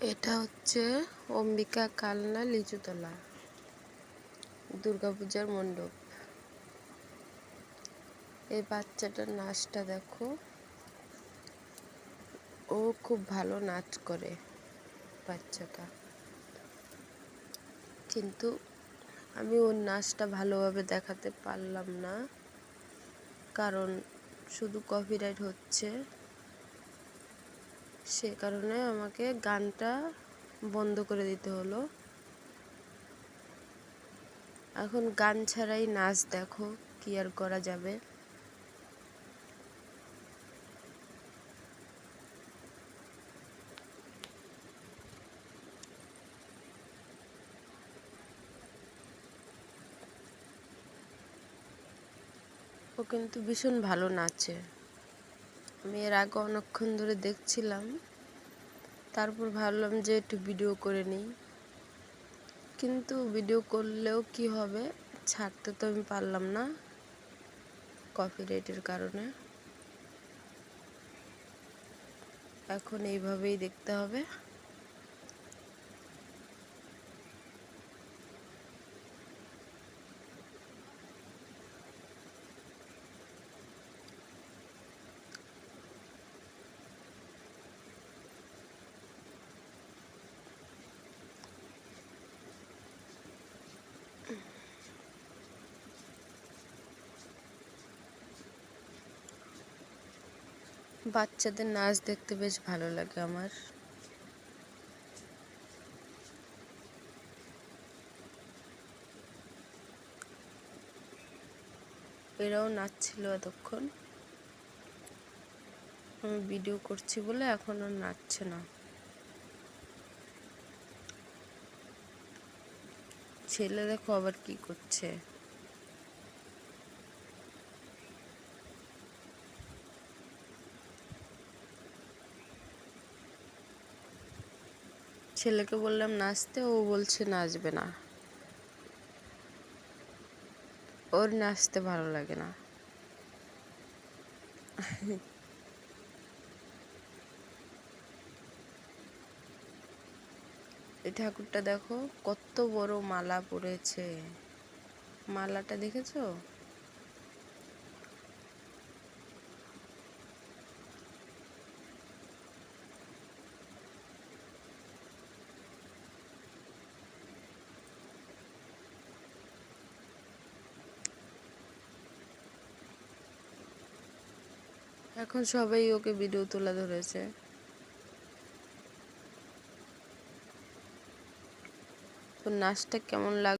এটা হচ্ছে অম্বিকা কালনা লিচুতলা, দুর্গাপূজার মণ্ডপ। এই বাচ্চাটার নাচটা দেখো। ও খুব ভালো নাচ করে বাচ্চাটা। কিন্তু আমি ওর নাচটা ভালোভাবে দেখাতে পারলাম না, কারণ শুধু কপিরাইট হচ্ছে। সে কারণে আমাকে গানটা বন্ধ করে দিতে হলো। এখন গান ছাড়াই নাচ দেখো, কি আর করা যাবে? ও কিন্তু ভীষণ ভালো নাচে। আমি এর আগে অনেকক্ষণ ধরে দেখছিলাম। তারপর ভাবলাম যে একটু ভিডিও করে নিই। কিন্তু ভিডিও করলেও কি হবে? ছাড়তে তো আমি পারলাম না কপিরাইটের কারণে। এখন এইভাবেই দেখতে হবে। বাচ্চাদের নাচ দেখতে বেশ ভালো লাগে আমার। এরাও নাচছিল এতক্ষণ। আমি ভিডিও করছি বলে এখন আর নাচছে না। ছেলে দেখো আবার কি করছে। ছেলেকে বললাম, নাচতে। ও বলছে, নাচবে না। ওর নাচতে ভালো লাগে না। এই ঠাকুরটা দেখো, কত বড় মালা পড়েছে। মালাটা দেখেছ? এখন সবাই ওকে ভিডিও তোলা ধরেছে। নাচটা কেমন লাগ